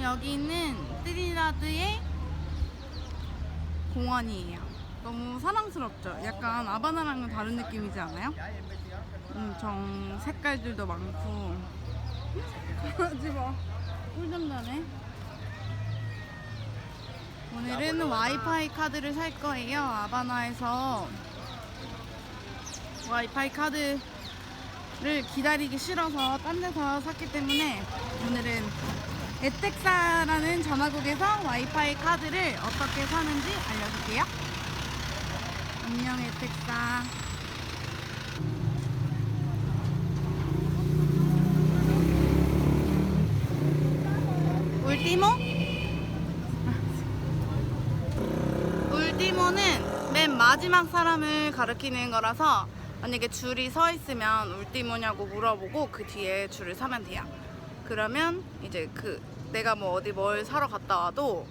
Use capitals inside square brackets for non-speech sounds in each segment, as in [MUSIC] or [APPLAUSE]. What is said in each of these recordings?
여기는 트리나드의 공원이에요. 너무 사랑스럽죠? 약간 아바나랑은 다른 느낌이지 않아요? 엄청 색깔들도 많고. 강아지 봐. 꿀잠 자네. 오늘은 와이파이 카드를 살 거예요. 아바나에서 와이파이 카드를 기다리기 싫어서 딴 데서 샀기 때문에 오늘은 에텍사라는 전화국에서 와이파이 카드를 어떻게 사는지 알려줄게요. 안녕 에텍사. 울티모? 울티모는 맨 마지막 사람을 가리키는 거라서 만약에 줄이 서 있으면 울티모냐고 물어보고 그 뒤에 줄을 서면 돼요. 그러면 이제 그 내가 뭐 어디 뭘 사러 갔다 와도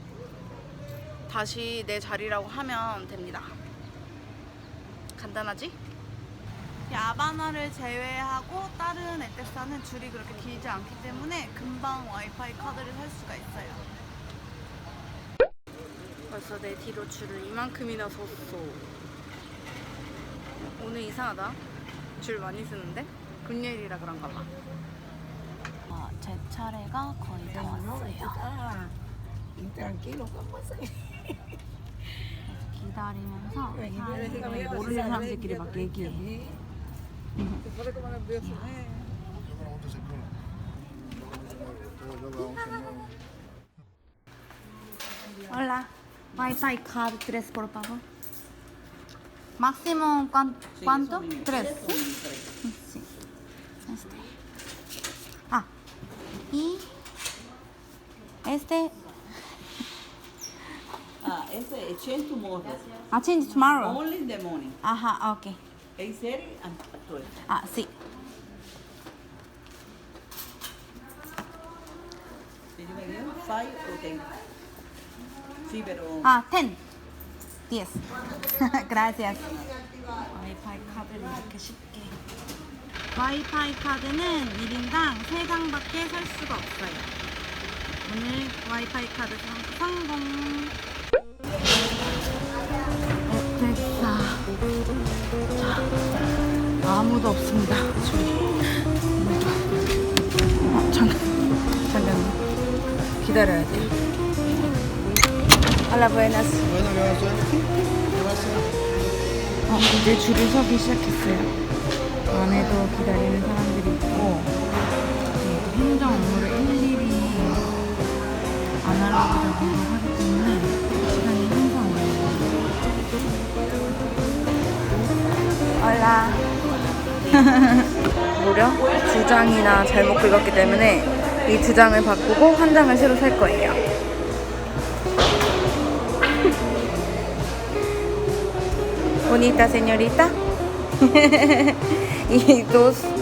다시 내 자리라고 하면 됩니다. 간단하지? 야바나를 제외하고 다른 에텍사는 줄이 그렇게 길지 않기 때문에 금방 와이파이 카드를 살 수가 있어요. 벌써 내 뒤로 줄을 이만큼이나 섰어. 오늘 이상하다. 줄 많이 쓰는데? 금요일이라 그런가 봐. 아, 제 차례가 거의 다 왔어요. Ah. 기다리면서 사람들이 모르는 사람들끼리 막 얘기해. Eh. Hola, Wi-Fi card tres por favor. Máximo cuan- cuánto? Tres. Sí. Este. Ah, y este. Ah, ese is change tomorrow. Ah, change tomorrow. Only in the morning. Ajá, ok. 8.30 and 12. Ah, sí. Did you make it? 5 or 10? Sí, pero... Ah, ten. Diez. Gracias. 와이파이 카드를 이렇게 쉽게. 와이파이 카드는 1인당 3장밖에 살 수가 없어요. 오늘 와이파이 카드 성- 성공. 됐다. 자, 아무도 없습니다. 어. 기다려야 돼. Hola, buenas. 어, 이제 줄을 서기 시작했어요. 안에도 기다리는 사람들이 있고, 행정 업무를 일일이 아날로그적으로 하기 때문에 시간이 항상 걸려요. [LAUGHS] 무려 두 장이나 잘못 긁었기 때문에 이 두 장을 바꾸고 한 장을 새로 살 거예요. Bonita señorita. y dos.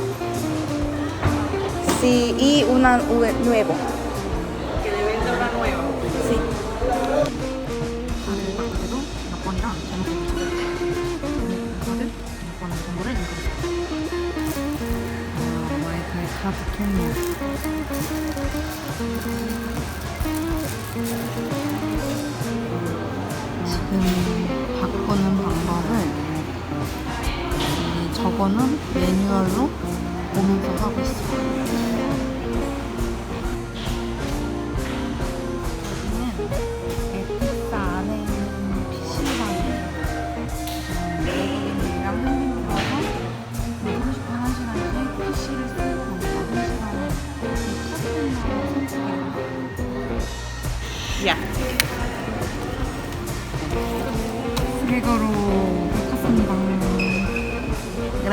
Sí, y una nue- nuevo. Que le venda una nueva. Sí. 아, 카드 통로. 지금 바꾸는 방법을 이 저거는 매뉴얼로 보면서 하고 있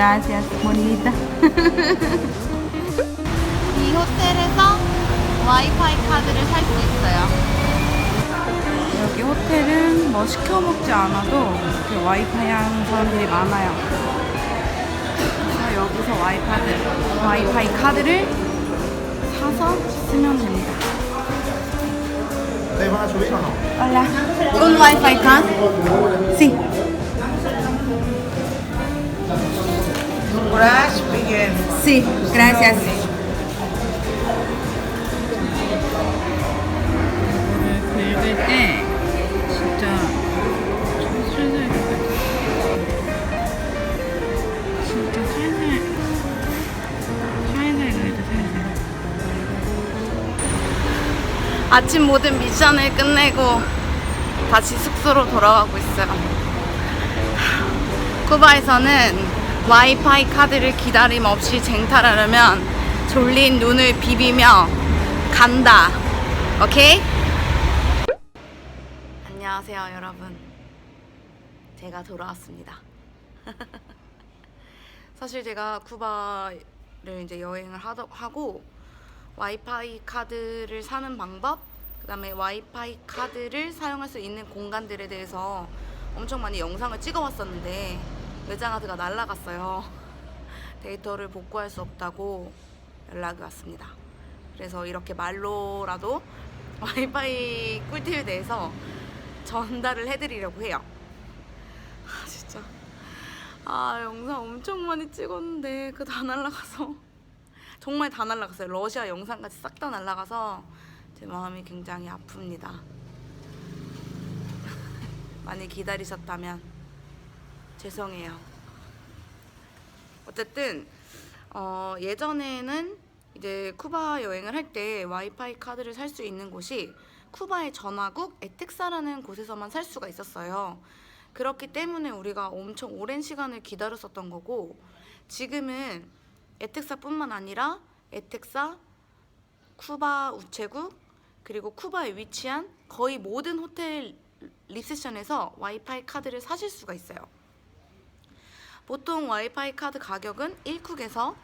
Gracias, bonita. [LAUGHS] 이 호텔에서 와이파이 카드를 살 수 있어요. 여기 호텔은 뭐 시켜 먹지 않아도 이렇게 와이파이 하는 사람들이 많아요. 그래서 여기서 와이파이, 와이파이 카드를 사서 쓰면 됩니다. ¿Ustedes van a subir o no? Hola. ¿Un wifi card? Sí. Courage Miguel. Sí, gracias. 긁을 때 진짜 아침 모든 미션을 끝내고 다시 숙소로 돌아가고 있어요 쿠바에서는 와이파이 카드를 기다림 없이 쟁탈하려면 졸린 눈을 비비며 간다. 오케이? 안녕하세요, 여러분. 제가 돌아왔습니다. [LAUGHS] 사실 제가 쿠바를 이제 여행을 하더, 하고 와이파이 카드를 사는 방법, 그 다음에 와이파이 카드를 사용할 수 있는 공간들에 대해서 엄청 많이 영상을 찍어 왔었는데 외장하드가 날라갔어요. [LAUGHS] 데이터를 복구할 수 없다고 연락이 왔습니다. 그래서 이렇게 말로라도 [LAUGHS] 와이파이 꿀팁에 대해서 전달을 해드리려고 해요. 아 진짜 아 영상 엄청 많이 찍었는데 그 다 날라가서 [LAUGHS] 정말 다 날라갔어요. 러시아 영상까지 싹 다 날라가서 제 마음이 굉장히 아픕니다. 많이 기다리셨다면 죄송해요. 어쨌든 어, 예전에는 이제 쿠바 여행을 할 때 와이파이 카드를 살 수 있는 곳이 쿠바의 전화국 에텍사라는 곳에서만 살 수가 있었어요. 그렇기 때문에 우리가 엄청 오랜 시간을 기다렸었던 거고 지금은 에텍사뿐만 아니라 에텍사, 쿠바 우체국 그리고 쿠바에 위치한 거의 모든 호텔 리셉션에서 와이파이 카드를 사실 수가 있어요. 보통 와이파이 카드 가격은 1쿡에서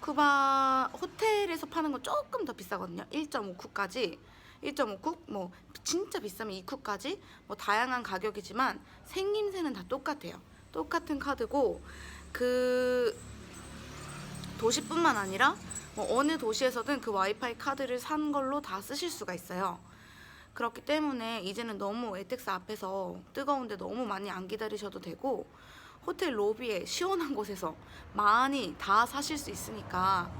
쿠바 호텔에서 파는 건 조금 더 비싸거든요. 1.5쿡까지 1.5쿡 뭐 진짜 비싸면 2쿡까지 뭐 다양한 가격이지만 생김새는 다 똑같아요. 똑같은 카드고 그 도시뿐만 아니라 뭐 어느 도시에서든 그 와이파이 카드를 산 걸로 다 쓰실 수가 있어요. 그렇기 때문에 이제는 너무 에텍스 앞에서 뜨거운데 너무 많이 안 기다리셔도 되고 호텔 로비에 시원한 곳에서 많이 다 사실 수 있으니까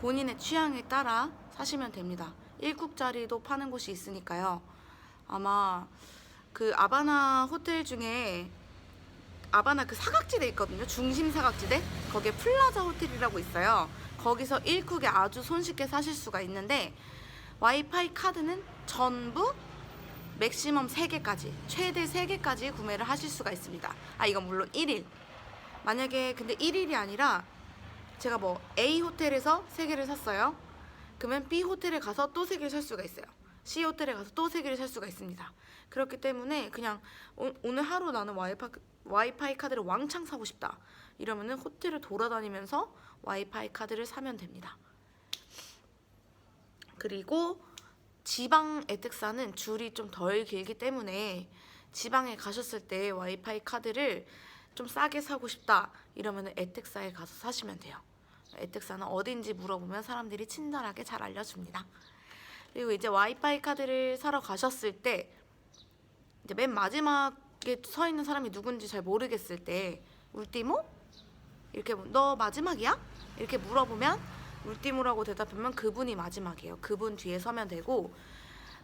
본인의 취향에 따라 사시면 됩니다. 1국짜리도 파는 곳이 있으니까요. 아마 그 아바나 호텔 중에 아바나 그 사각지대 있거든요. 중심 사각지대. 거기에 플라자 호텔이라고 있어요. 거기서 1쿡에 아주 손쉽게 사실 수가 있는데 와이파이 카드는 전부 맥시멈 3개까지 최대 3개까지 구매를 하실 수가 있습니다. 아 이건 물론 1일. 만약에 근데 1일이 아니라 제가 뭐 A 호텔에서 3개를 샀어요. 그러면 B 호텔에 가서 또 3개를 살 수가 있어요. C 호텔에 가서 또 3개를 살 수가 있습니다. 그렇기 때문에 그냥 오, 오늘 하루 나는 와이파이, 와이파이 카드를 왕창 사고 싶다. 이러면은 호텔을 돌아다니면서 와이파이 카드를 사면 됩니다. 그리고 지방 에텍사는 줄이 좀 덜 길기 때문에 지방에 가셨을 때 와이파이 카드를 좀 싸게 사고 싶다 이러면은 에텍사에 가서 사시면 돼요. 에텍사는 어딘지 물어보면 사람들이 친절하게 잘 알려줍니다. 그리고 이제 와이파이 카드를 사러 가셨을 때 이제 맨 마지막에 서 있는 사람이 누군지 잘 모르겠을 때 울티모 이렇게 뭐, 너 마지막이야? 이렇게 물어보면 울티모라고 대답하면 그분이 마지막이에요. 그분 뒤에 서면 되고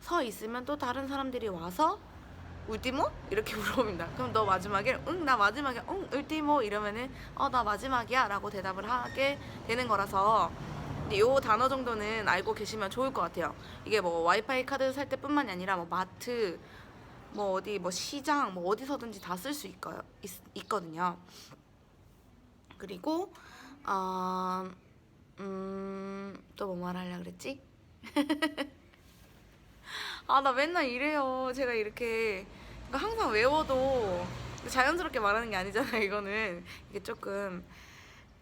서 있으면 또 다른 사람들이 와서 울티모? 이렇게 [LAUGHS] 물어봅니다. 그럼 너 마지막이야? 응, 나 마지막이야. 응, 울티모 이러면은 어, 나 마지막이야 라고 대답을 하게 되는 거라서 요 단어 정도는 알고 계시면 좋을 것 같아요. 이게 뭐 와이파이 카드 살 때뿐만이 아니라 뭐 마트 뭐 어디 뭐 시장 뭐 어디서든지 다 쓸 수 있거든요. 그리고 어, 음, 또 뭐 말하려 그랬지? [LAUGHS] 아, 나 맨날 이래요. 제가 이렇게 그러니까 항상 외워도 자연스럽게 말하는 게 아니잖아요. 이거는 이게 조금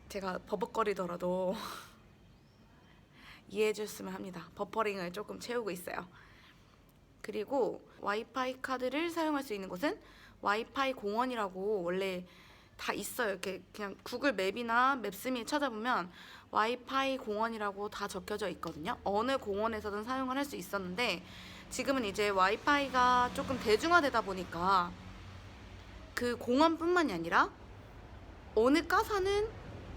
제가 버벅거리더라도 [LAUGHS] 이해해 줬으면 합니다. 버퍼링을 조금 채우고 있어요. 그리고 와이파이 카드를 사용할 수 있는 곳은 와이파이 공원이라고 원래 다 있어요. 이렇게 그냥 구글 맵이나 맵스미에 찾아보면 와이파이 공원이라고 다 적혀져 있거든요. 어느 공원에서든 사용을 할 수 있었는데 지금은 이제 와이파이가 조금 대중화되다 보니까 그 공원뿐만이 아니라 어느 가사는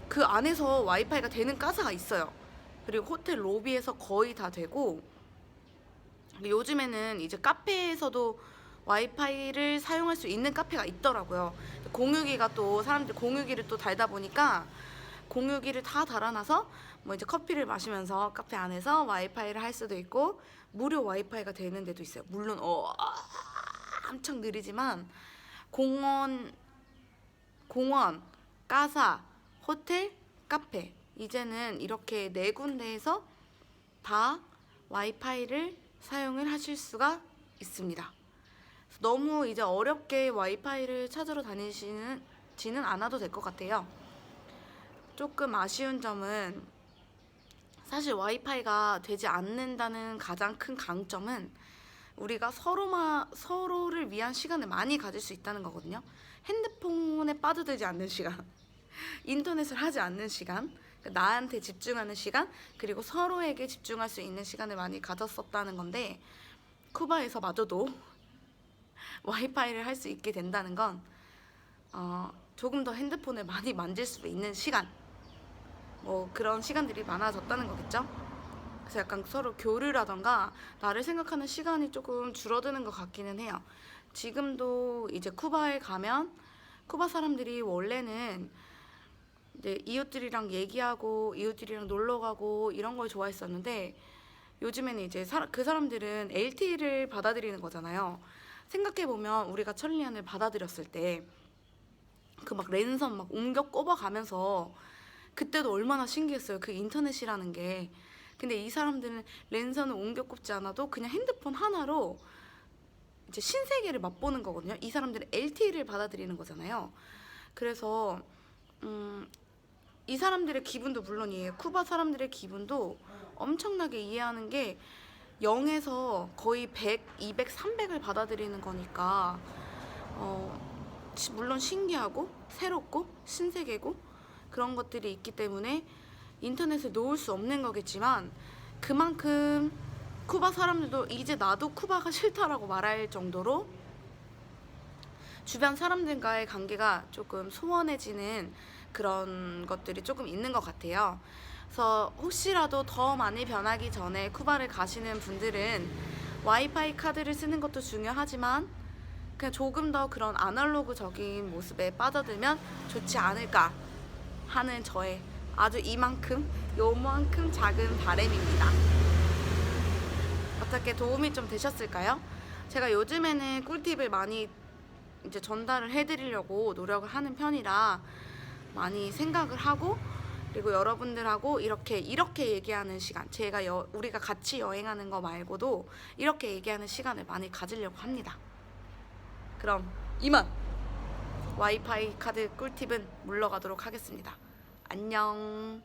그 안에서 와이파이가 되는 가사가 있어요. 그리고 호텔 로비에서 거의 다 되고 요즘에는 이제 카페에서도 와이파이를 사용할 수 있는 카페가 있더라고요. 공유기가 또 사람들 공유기를 또 달다 보니까 공유기를 다 달아놔서 뭐 이제 커피를 마시면서 카페 안에서 와이파이를 할 수도 있고 무료 와이파이가 되는 데도 있어요. 물론 어 엄청 느리지만 공원 공원, 가사, 호텔, 카페 이제는 이렇게 네 군데에서 다 와이파이를 사용을 하실 수가 있습니다. 너무 이제 어렵게 와이파이를 찾으러 다니시는 지는 않아도 될 것 같아요. 조금 아쉬운 점은 사실 와이파이가 되지 않는다는 가장 큰 강점은 우리가 서로마 서로를 위한 시간을 많이 가질 수 있다는 거거든요. 핸드폰에 빠져들지 않는 시간, [LAUGHS] 인터넷을 하지 않는 시간, 그러니까 나한테 집중하는 시간, 그리고 서로에게 집중할 수 있는 시간을 많이 가졌었다는 건데 쿠바에서 마저도 와이파이를 할 수 있게 된다는 건 어, 조금 더 핸드폰을 많이 만질 수 있는 시간, 뭐 그런 시간들이 많아졌다는 거겠죠. 그래서 약간 서로 교류라던가 나를 생각하는 시간이 조금 줄어드는 것 같기는 해요. 지금도 이제 쿠바에 가면 쿠바 사람들이 원래는 이제 이웃들이랑 얘기하고 이웃들이랑 놀러 가고 이런 걸 좋아했었는데 요즘에는 이제 사- 그 사람들은 LTE를 받아들이는 거잖아요. 생각해 보면 우리가 천리안을 받아들였을 때 그 막 랜선 막 옮겨 꼽아가면서 그때도 얼마나 신기했어요. 그 인터넷이라는 게. 근데 이 사람들은 랜선을 옮겨 꼽지 않아도 그냥 핸드폰 하나로 이제 신세계를 맛보는 거거든요. 이 사람들은 LTE를 받아들이는 거잖아요. 그래서 음, 이 사람들의 기분도 물론이에요. 쿠바 사람들의 기분도 엄청나게 이해하는 게 0에서 거의 100, 200, 300을 받아들이는 거니까 어, 시- 물론 신기하고 새롭고 신세계고 그런 것들이 있기 때문에 인터넷을 놓을 수 없는 거겠지만 그만큼 쿠바 사람들도 이제 나도 쿠바가 [LAUGHS] 싫다라고 말할 정도로 주변 사람들과의 관계가 조금 소원해지는 그런 것들이 조금 있는 것 같아요. 그래서 혹시라도 더 많이 변하기 전에 쿠바를 가시는 분들은 와이파이 카드를 쓰는 것도 중요하지만 그냥 조금 더 그런 아날로그적인 모습에 빠져들면 좋지 않을까 하는 저의 아주 이만큼 요만큼 작은 바램입니다. 어떻게 도움이 좀 되셨을까요? 제가 요즘에는 꿀팁을 많이 이제 전달을 해드리려고 노력을 하는 편이라 많이 생각을 하고 그리고 여러분들하고 이렇게 이렇게 얘기하는 시간 제가 여, 우리가 같이 여행하는 거 말고도 이렇게 얘기하는 시간을 많이 가지려고 합니다. 그럼 이만 와이파이 카드 꿀팁은 물러가도록 하겠습니다. 안녕.